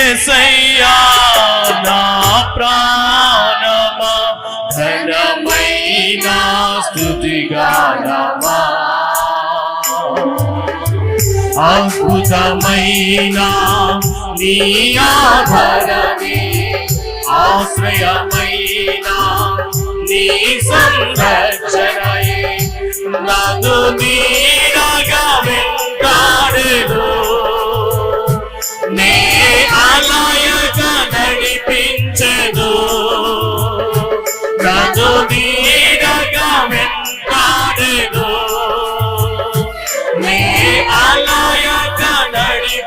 ఏసయ్యా నా ప్రాణమా ఘనమైన స్థుతిగానమా అద్భుతమైన నీ ఆభరణే ఆశ్రయమైన నీ సంరక్షణయే. నన్ను నీరగా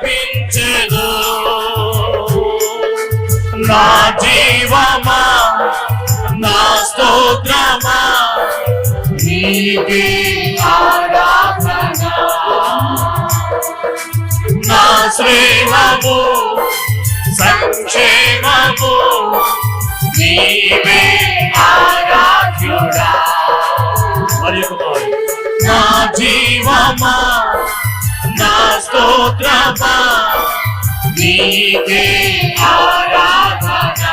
నడిపించెదు నా జీవమా నా స్తోత్రమా నీకే ఆరాధన. నా స్నేహము సంక్షేమము నీవే ఆరాధ్యుడా. మరి. నా జీవమా స్తోత్రమా? నీకే ఆరాధన?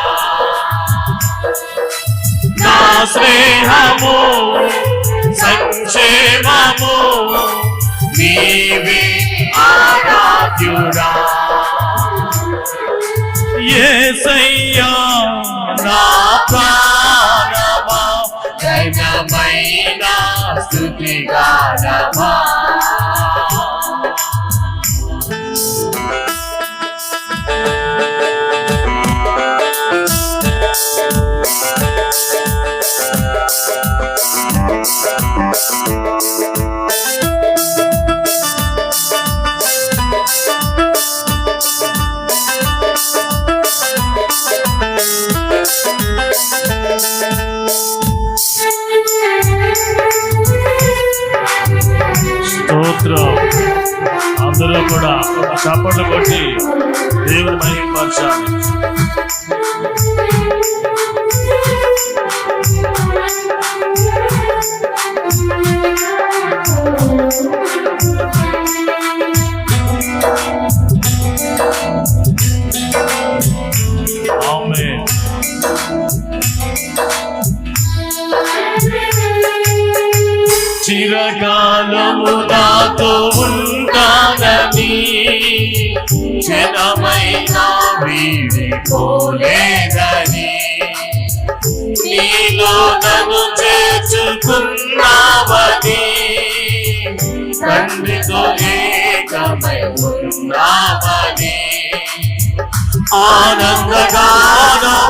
నా స్నేహము సంక్షేమము నీవే ఆరాధ్యుడా. ఏసయ్యా నా ప్రాణమా ఘనమైన స్థుతిగానమా? స్తోత్రం అందరూ కూడా చప్పట్లు కొట్టి దేవుని మహిమపరచాలి ఆమేన్. నాతో ఉంటానని జనమైన వీడిపోలేదని నీలో నన్ను చేర్చుకున్నావని తండ్రితో ఏకమై ఉన్నావని. ఆనందగానము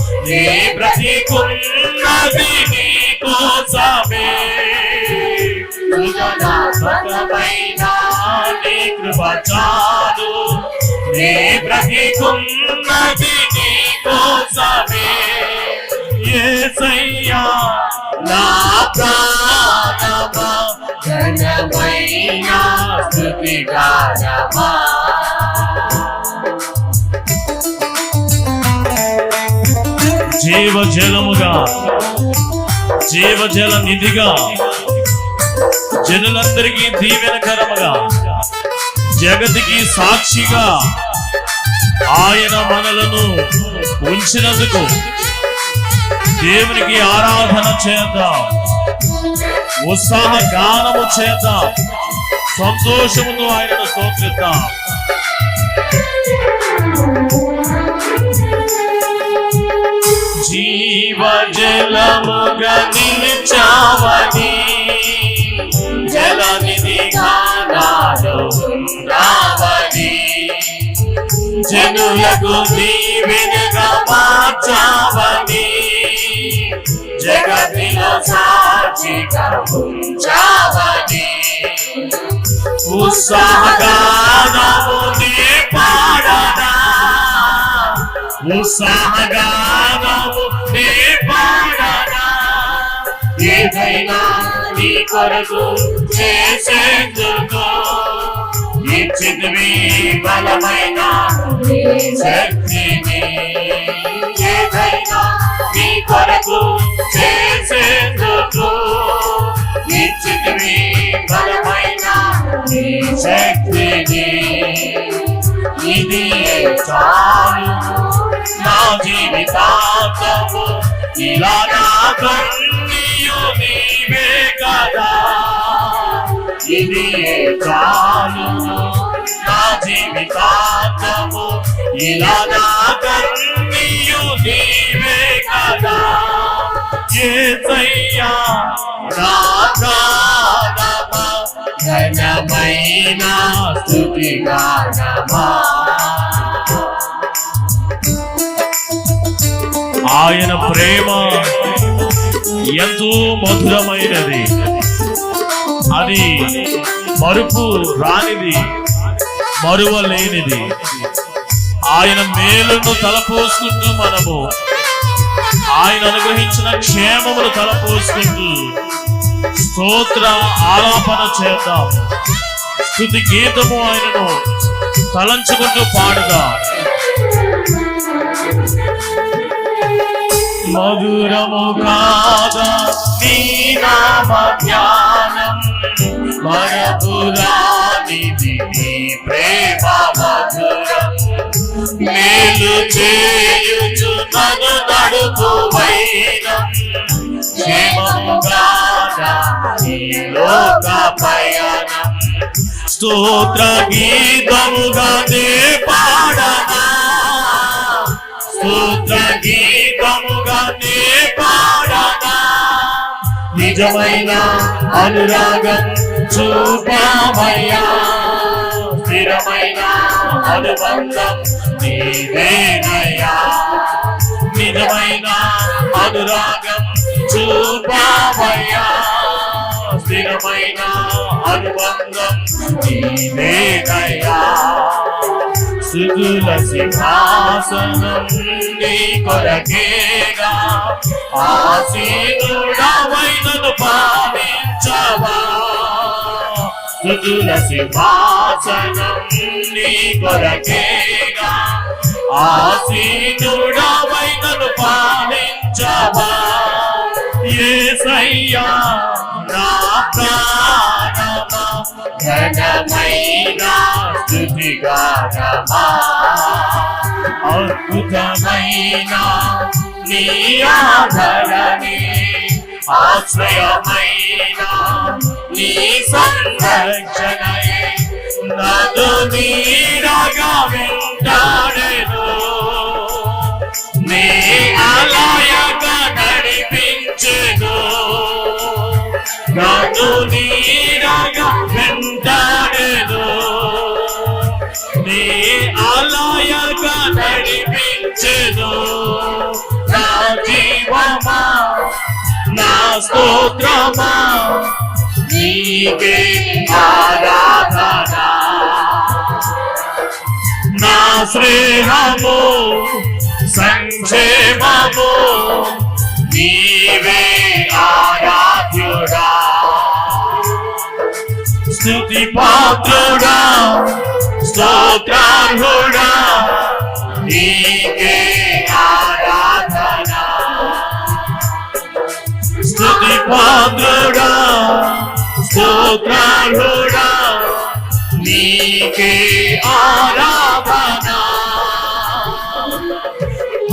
నీ బ్రతికున్నది నీ కోసమే సృజనాత్మకమైన నీ కృప చాలు. నీ బ్రతికున్నది నీ కోసమే నా ప్రాణమా ఘనమైన జీవజలముగా జీవజల నిధిగా జనులందరికీ దీవెనకరముగా జగతికి సాక్షిగా ఆయన మనలను ఉంచినందుకు దేవునికి ఆరాధన చేద్దాం ఉత్సాహ గానము చేద్దాం సంతోషముతో ఆయనను స్తోత్రిద్దాం. జీవ జలముగా నిలిచావని జలనిధి గానాలు జనులకు దీవెనగా మార్చావని జగతిలో సాక్షిగా ఉంచావని ఉత్సాహగానము ఉత్సాహగానము నీ పాడనా ఏదైనా నీ కొరకు చేసేందుకు. ఇచ్చినవి బలమైన శక్తిని. ఏదైనా నీ కొరకు చేసేందుకు. ఇచ్చినవి బలమైన శక్తిని. ఇది చాలు జీవితాంతము ఇలా నా కన్నీయు నీవే కదా ఇది చాలు నా జీవితాంతము ఇలా నా కన్నీయు నీవే కదా ఏసయ్యా నా ప్రాణమా ఘనమైన స్తుతి గానమా. ఆయన ప్రేమ ఎంతో మధురమైనది. అది మరుపు రానిది మరువలేనిది. ఆయన మేలును తలపోసుకుంటూ మనము ఆయన అనుగ్రహించిన క్షేమమును తలపోసుకుంటూ స్తోత్ర ఆలాపన చేద్దాం. స్థుతి గీతము ఆయనను తలంచుకుంటూ పాడుదాం. మధురము కాదా నీ నామ ధ్యానం మరపురానిది నీ ప్రేమ మధురం మేలు చేయుచు నన్ను నడుపువైన క్షేమము కాదా ఈ లోక పయనం స్తోత్ర గీతముగానే పాడనా స్తోత్ర గీత నిజమైన అనురాగం చూపామయ్యా. స్థిరమైన అనుబంధం నీవేనయ్యా. నిజమైన అనురాగం చూపామయ్యా. స్థిరమైన అనుబంధం నీవేనయ్యా. సుగుల సింహాసనం నీ కొరకేగా ఆసీనుడవైనను పాలించవా సుగుల సింహాసనం నీ కొరకేగా ఆసీనుడవైనను పాలించవా యేసయ్యా నా ప్రాణమా ఘనమైన స్థుతిగానమా అద్భుతమైన నీ ఆధరణి ఆశ్రయమైన నీ సంరక్షణయే నదు నీరగా వెంటాడేను నీ ఆలయగా నడిపించెను నదు నీరగా స్తోత్రమా? నీకే ఆరాధన? నా స్నేహము సంక్షేమము నీవే ఆరాధ్యుడా. స్తుతి పాత్రుడా స్తోత్రార్హుడా నీకే పాత్రుడా స్తోత్రాలుడా నీకే ఆరాధన.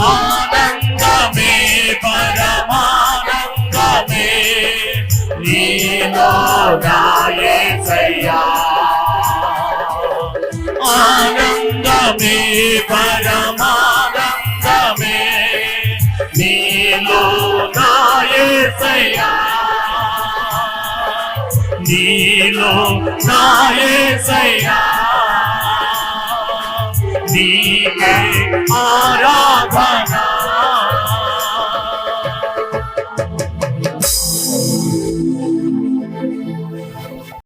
ఆనందమే పరమానందమే నీలో నాయే సయ్యా. ఆనందమే పరమానందమే నీలో నాయే సయ్యా. నీలో నాయసయ్యా నీకే ఆరాధనా.